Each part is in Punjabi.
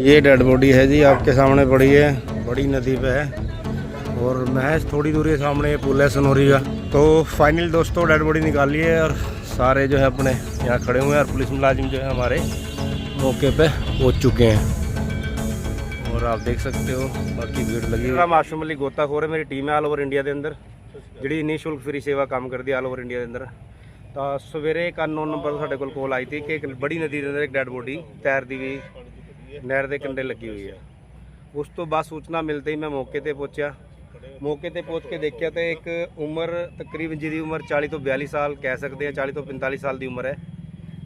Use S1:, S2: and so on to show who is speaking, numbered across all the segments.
S1: ये डेड बॉडी है जी आपके सामने पड़ी है बड़ी नदी पे है और महज थोड़ी दूरी सामने ये पुल है सनोरी का तो फाइनल दोस्तों डेड बॉडी निकाली है और सारे जो है अपने यहाँ खड़े हुए हैं और पुलिस मुलाजिम जो है हमारे मौके पे पहुँच चुके हैं और आप देख सकते हो बाकी भीड़ लगी हुई है आशुम अली गोताखोर है मेरी टीम है ਆਲ ਓਵਰ ਇੰਡੀਆ ਦੇ ਅੰਦਰ ਜਿਹੜੀ ਨਿਸ਼ੁਲਕ ਫ੍ਰੀ ਸੇਵਾ ਕੰਮ ਕਰਦੀ ਹੈ ਆਲ ਓਵਰ ਇੰਡੀਆ ਦੇ ਅੰਦਰ ਤਾਂ ਸਵੇਰੇ ਇੱਕ ਅਨਨੋਨ ਨੰਬਰ ਤੋਂ ਸਾਡੇ ਕੋਲ ਕਾਲ ਆਈ ਸੀ ਕਿ ਇੱਕ ਬੜੀ ਨਦੀ ਦੇ ਅੰਦਰ ਇੱਕ ਡੈਡ ਬੋਡੀ ਤੈਰਦੀ ਵੀ ਨਹਿਰ ਦੇ ਕੰਢੇ ਲੱਗੀ ਹੋਈ ਹੈ। ਉਸ ਤੋਂ ਬਾਅਦ ਸੂਚਨਾ ਮਿਲਦੇ ਹੀ ਮੈਂ ਮੌਕੇ ਤੇ ਪਹੁੰਚਿਆ। ਮੌਕੇ ਤੇ ਪਹੁੰਚ ਕੇ ਦੇਖਿਆ ਤੇ ਇੱਕ ਉਮਰ ਤਕਰੀਬਨ ਜਿਹਦੀ ਉਮਰ 40 ਤੋਂ 42 ਸਾਲ ਕਹਿ ਸਕਦੇ ਆ 40 ਤੋਂ 45 ਸਾਲ ਦੀ ਉਮਰ ਹੈ।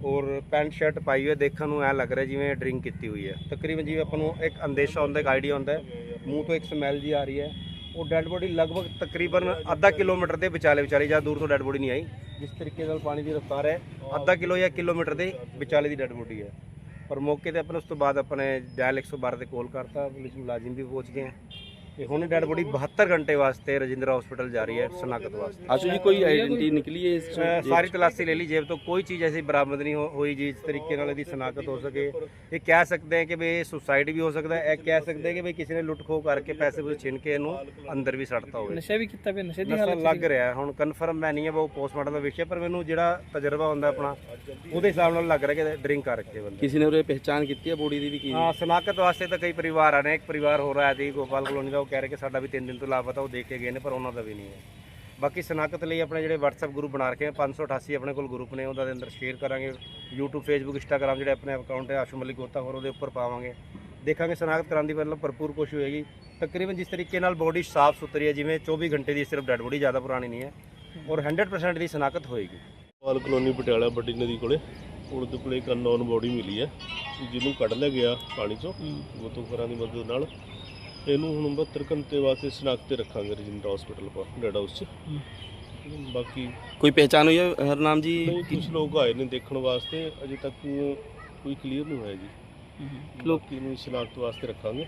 S1: ਔਰ ਪੈਂਟ ਸ਼ਰਟ ਪਾਈ ਹੋਈ ਹੈ, ਦੇਖਣ ਨੂੰ ਐ ਲੱਗ ਰਿਹਾ ਜਿਵੇਂ ਡਰਿੰਕ ਕੀਤੀ ਹੋਈ ਹੈ। ਤਕਰੀਬਨ ਜਿਵੇਂ ਆਪਾਂ ਨੂੰ ਇੱਕ ਅੰਦੇਸ਼ਾ ਹੁੰਦਾ, ਇੱਕ ਆਈਡੀਆ ਹੁੰਦਾ ਮੂੰਹ ਤੋਂ ਇੱਕ ਸਮੈਲ ਜੀ ਆ ਰਹੀ ਹੈ। ਉਹ ਡੈੱਡ ਬੋਡੀ ਲਗਭਗ ਤਕਰੀਬਨ ਅੱਧਾ ਕਿਲੋਮੀਟਰ ਦੇ ਵਿਚਾਲੇ ਵਿਚਾਲੇ ਜਾਂ ਦੂਰ ਤੋਂ ਡੈੱਡ ਬੋਡੀ ਨਹੀਂ ਆਈ, ਜਿਸ ਤਰੀਕੇ ਨਾਲ ਪਾਣੀ ਦੀ ਰਫ਼ਤਾਰ ਹੈ। ਅੱਧਾ ਕਿਲੋ ਜਾਂ ਕਿਲੋਮੀਟਰ ਦੇ ਵਿਚਾਲੇ ਦੀ ਡੈੱਡ ਬੋਡੀ ਹੈ। ਪਰ ਮੌਕੇ ਤੇ ਆਪਣੇ ਉਸ ਤੋਂ ਬਾਅਦ ਆਪਣੇ ਡਾਇਲ 112 ਤੇ ਕਾਲ ਕਰਤਾ, ਪੁਲਿਸ ਮੁਲਾਜ਼ਮ ਵੀ ਪਹੁੰਚ ਗਏ ਤੇ ਹੁਣ ਡੈਡ ਬੋਡੀ 72 ਘੰਟੇ ਵਾਸਤੇ ਰਜਿੰਦਰਾ ਹਸਪੀਟਲ ਜਾ ਰਹੀ ਹੈ ਸਨਾਖਤ ਵਾਸਤੇ।
S2: ਆਸ਼ੂ ਜੀ ਕੋਈ ਆਈਡੈਂਟੀ ਨਿਕਲੀ ਹੈ
S1: ਇਸ ਸਾਰੀ ਤਲਾਸ਼ੀ ਲੈ ਲਈ ਜੇਬ ਤੋਂ ਕੋਈ ਚੀਜ਼ ਐਸੀ ਬਰਾਮਦ ਨਹੀਂ ਹੋ- ਹੋਈ ਜਿਸ ਤਰੀਕੇ ਨਾਲ ਇਹਦੀ ਸਨਾਖਤ ਹੋ ਸਕੇ। ਇਹ ਕਹਿ ਸਕਦੇ ਹਾਂ ਕਿ ਵੀ ਸੁਸਾਈਡ ਵੀ ਹੋ ਸਕਦਾ ਹੈ ਇਹ ਕਹਿ ਸਕਦੇ ਹਾਂ ਕਿ ਵੀ ਕਿਸੇ ਨੇ ਲੁੱਟ ਖੋਹ ਕਰਕੇ ਪੈਸੇ ਪੂਸੇ ਛਿਨ ਕੇ ਇਹਨੂੰ ਅੰਦਰ ਵੀ ਸੜਤਾ ਹੋਵੇ।
S3: ਨਸ਼ਾ ਵੀ ਕੀਤਾ ਪਿਆ ਨਸ਼ੇ ਦੀ ਹਾਲਤ
S1: ਲੱਗ ਰਿਹਾ ਹੁਣ ਕਨਫਰਮ ਮੈਂ ਨਹੀਂ ਹੈ ਉਹ ਪੋਸਟਮਾਰਟਮ ਦਾ ਵਿਸ਼ਾ ਪਰ ਮੈਨੂੰ ਜਿਹੜਾ ਤਜਰਬਾ ਹੁੰਦਾ ਆਪਣਾ ਉਹਦੇ ਹਿਸਾਬ ਨਾਲ ਲੱਗ ਰਿਹਾ ਕਿ ਡਰਿੰਕ ਕਰ ਰੱਖੇ ਬੰਦੇ।
S2: ਕਿਸੇ ਨੇ ਉਹਰੇ ਪਹਿਚਾਨ ਕੀਤੀ ਹੈ ਬੋਡੀ ਦੀ ਵੀ ਕੀ?
S1: ਹਾਂ ਸਨਾਖਤ ਵਾਸਤੇ ਤਾਂ ਕਈ ਪਰਿਵਾਰ ਆ ਰਹੇ ਇੱਕ ਪਰਿਵਾਰ ਹੋ ਰਿਹਾ ਹੈ ਜੀ ਗੋਪਾਲ ਕਲੋਨੀ ਦਾ ਕਹਿ ਰਹੇ ਕਿ ਸਾਡਾ ਵੀ 3 ਦਿਨ ਤੋਂ ਲਾਪਤਾ ਉਹ ਦੇਖ ਕੇ ਗਏ ਨੇ ਪਰ ਉਹਨਾਂ ਦਾ ਵੀ ਨਹੀਂ ਹੈ। ਬਾਕੀ ਸਨਾਖਤ ਲਈ ਆਪਣੇ ਜਿਹੜੇ WhatsApp ਗਰੁੱਪ ਬਣਾ ਰੱਖੇ ਆ 588 ਆਪਣੇ ਕੋਲ ਗਰੁੱਪ ਨੇ ਉਹਦਾ ਦੇ ਅੰਦਰ ਸ਼ੇਅਰ ਕਰਾਂਗੇ। YouTube Facebook Instagram ਜਿਹੜੇ ਆਪਣੇ ਅਕਾਊਂਟ ਹੈ ਆਸ਼ੂ ਮਲਿਕ ਗੋਤਾ ਹੋਰ ਉਹਦੇ ਉੱਪਰ ਪਾਵਾਂਗੇ। ਦੇਖਾਂਗੇ ਸਨਾਖਤ ਕਰਾਉਣ ਦੀ ਮਤਲਬ ਭਰਪੂਰ ਕੋਸ਼ਿਸ਼ ਹੋਏਗੀ। ਤਕਰੀਬਨ ਜਿਸ ਤਰੀਕੇ ਨਾਲ ਬੋਡੀ ਸਾਫ਼ ਸੁਥਰੀ ਹੈ ਜਿਵੇਂ 24 ਘੰਟੇ ਦੀ ਸਿਰਫ ਡੈਡ ਬੋਡੀ ਜ਼ਿਆਦਾ ਪੁਰਾਣੀ ਨਹੀਂ ਹੈ ਔਰ 100% ਦੀ ਸਨਾਖਤ ਹੋਏਗੀ।
S4: ਪਾਲ ਕਲੋਨੀ ਪਟਿਆਲਾ ਵੱਡੀ ਨਦੀ ਕੋਲੇ ਉਹਦੇ ਕੋਲੇ ਇੱਕ ਅਨਨੋਨ ਬੋਡੀ ਮਿਲੀ ਹੈ ਜਿਹਨੂੰ ਕੱਢ ਲਿਆ ਗਿਆ ਪਾਣੀ ਚੋਂ ਗੋਤਾਖੋਰਾਂ ਦੀ ਮਦਦ ਨਾਲ। ਇਹਨੂੰ ਹੁਣ 72 ਘੰਟੇ ਵਾਸਤੇ ਸ਼ਨਾਖਤ ਤੇ ਰੱਖਾਂਗੇ ਰਜਿੰਦਰਾ ਹਸਪੀਟਲ ਪਰ ਡੈਡ ਹਾਊਸ 'ਚ। ਬਾਕੀ
S2: ਕੋਈ ਪਹਿਚਾਣ ਹੋਈ ਹੈ ਹਰਨਾਮ ਜੀ?
S4: ਨਹੀਂ ਕੁਝ ਲੋਕ ਆਏ ਨੇ ਦੇਖਣ ਵਾਸਤੇ ਅਜੇ ਤੱਕ ਕੋਈ ਕਲੀਅਰ ਨਹੀਂ ਹੋਇਆ ਜੀ। ਲੋਕ ਨੂੰ ਸ਼ਨਾਖਤ ਵਾਸਤੇ ਰੱਖਾਂਗੇ।